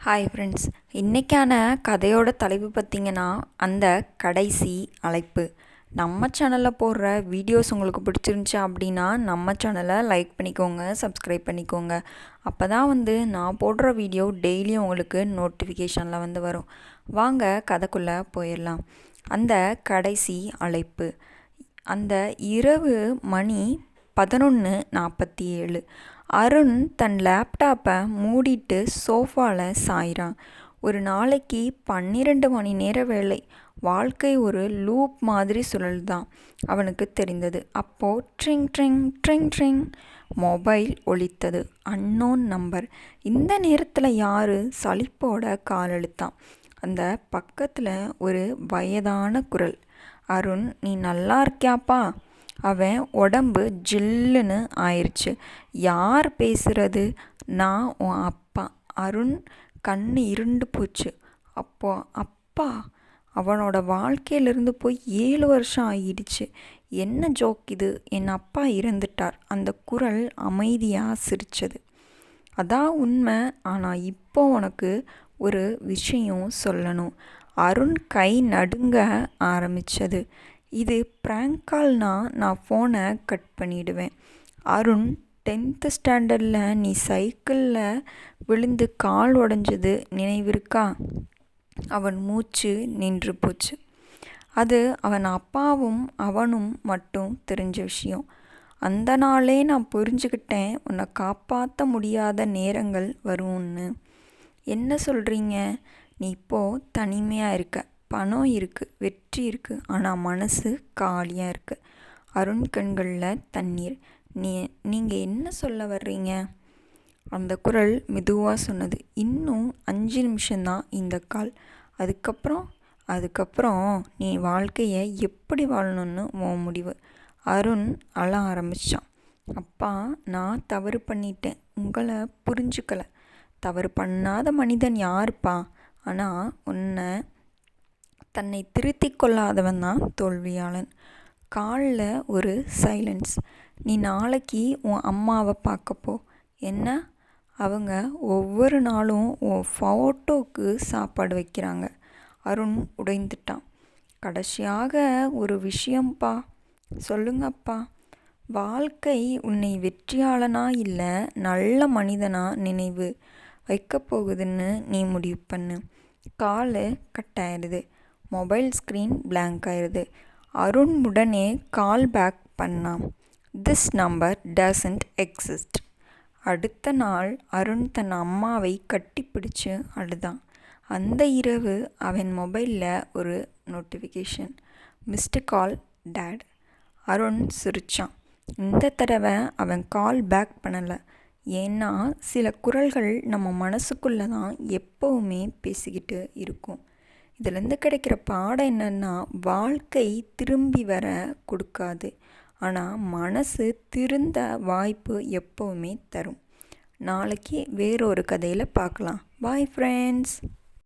Hi friends இன்றைக்கான கதையோட தலைப்பு பார்த்திங்கன்னா அந்த கடைசி அழைப்பு. நம்ம சேனலில் போடுற வீடியோஸ் உங்களுக்கு பிடிச்சிருந்துச்சி அப்படின்னா நம்ம சேனலை லைக் பண்ணிக்கோங்க சப்ஸ்கிரைப் பண்ணிக்கோங்க. அப்போ தான் வந்து நான் போடுற வீடியோ டெய்லியும் உங்களுக்கு நோட்டிஃபிகேஷனில் வந்து வரும். வாங்க கதைக்குள்ளே போயிடலாம். அந்த கடைசி அழைப்பு. அந்த இரவு மணி பதினொன்று நாற்பத்தி ஏழு. அருண் தன் லேப்டாப்பை மூடிட்டு சோஃபாவில் சாயிறான். ஒரு நாளைக்கு பன்னிரெண்டு மணி நேர வேலை வாழ்க்கை ஒரு லூப் மாதிரி சுழல்தான் அவனுக்கு தெரிந்தது. அப்போது ட்ரிங் ட்ரிங் ட்ரிங் ட்ரிங் மொபைல் ஒழித்தது அன்னோன் நம்பர். இந்த நேரத்தில் யார் சலிப்போட காலெழுத்தான் அந்த பக்கத்தில் ஒரு வயதான குரல். அருண் நீ நல்லா இருக்கியாப்பா? அவன் உடம்பு ஜில்லுன்னு ஆயிடுச்சு யார் பேசுகிறது நான் உன் அப்பா. அருண் கண் இருண்டு போச்சு. அப்போ அப்பா அவனோட வாழ்க்கையிலிருந்து போய் ஏழு வருஷம் ஆகிடுச்சு. என்ன ஜோக் இது? என் அப்பா இறந்துட்டார். அந்த குரல் அமைதியாக சிரித்தது அதான் உண்மை. ஆனால் இப்போ உனக்கு ஒரு விஷயம் சொல்லணும். அருண் கை நடுங்க ஆரம்பித்தது இது ப்ராங்க் கால்னால் நான் ஃபோனை கட் பண்ணிவிடுவேன் அருண் டென்த்து ஸ்டாண்டர்டில் நீ சைக்கிளில் விழுந்து கால் உடஞ்சது நினைவிருக்கா? அவன் மூச்சு நின்று போச்சு. அது அவன் அப்பாவும் அவனும் மட்டும் தெரிஞ்ச விஷயம். அந்த நாளே நான் புரிஞ்சுக்கிட்டேன் உன்னை காப்பாற்ற முடியாத நேரங்கள் வரும்னு. என்ன சொல்கிறீங்க நீ இப்போது தனிமையாக இருக்க. பணம் இருக்குது வெற்றி இருக்குது ஆனால் மனசு காலியாக இருக்குது அருண் கண்களில் தண்ணீர். நீ நீங்கள் என்ன சொல்ல வர்றீங்க? அந்த குரல் மெதுவாக சொன்னது. இன்னும் அஞ்சு நிமிஷம்தான் இந்த கால். அதுக்கப்புறம் அதுக்கப்புறம் நீ வாழ்க்கையை எப்படி வாழணும்னு உன் முடிவு. அருண் அழ ஆரம்பித்தான் அப்பா நான் தவறு பண்ணிட்டேன். உங்களை புரிஞ்சுக்கலை. தவறு பண்ணாத மனிதன் யாருப்பா? ஆனால் உன்னை தன்னை திருத்தி கொள்ளாதவன் தான் தோல்வியாளன். காலில் ஒரு சைலன்ஸ். நீ நாளைக்கு உன் அம்மாவை பார்க்கப்போ என்ன? அவங்க ஒவ்வொரு நாளும் உன் ஃபோட்டோவுக்கு சாப்பாடு வைக்கிறாங்க. அருண் உடைந்துட்டான். கடைசியாக ஒரு விஷயம்ப்பா சொல்லுங்கப்பா. வாழ்க்கை உன்னை வெற்றியாளனா இல்லை நல்ல மனிதனா நினைவு வைக்கப் போகுதுன்னு நீ முடிவு பண்ணு. காலு கட்டாயிடுது மொபைல் ஸ்க்ரீன் பிளாங்க் ஆயிடுது அருண் உடனே கால் பேக் பண்ணான். திஸ் நம்பர் டசன்ட் எக்ஸிஸ்ட் அடுத்த நாள் அருண் தன் அம்மாவை கட்டிப்பிடிச்சு அழுதான். அந்த இரவு அவன் மொபைலில் ஒரு notification missed call date Arun சிரிச்சான். இந்த தடவை அவன் கால் பேக் பண்ணலை. ஏன்னா சில குரல்கள் நம்ம மனசுக்குள்ளே தான் எப்போவுமே பேசிக்கிட்டு இருக்கும். இதுலேருந்து கிடைக்கிற பாடம் என்னென்னா வாழ்க்கை திரும்பி வர கொடுக்காது. ஆனால் மனசு திருந்த வாய்ப்பு எப்போவுமே தரும். நாளைக்கு வேறொரு கதையில் பார்க்கலாம். Bye friends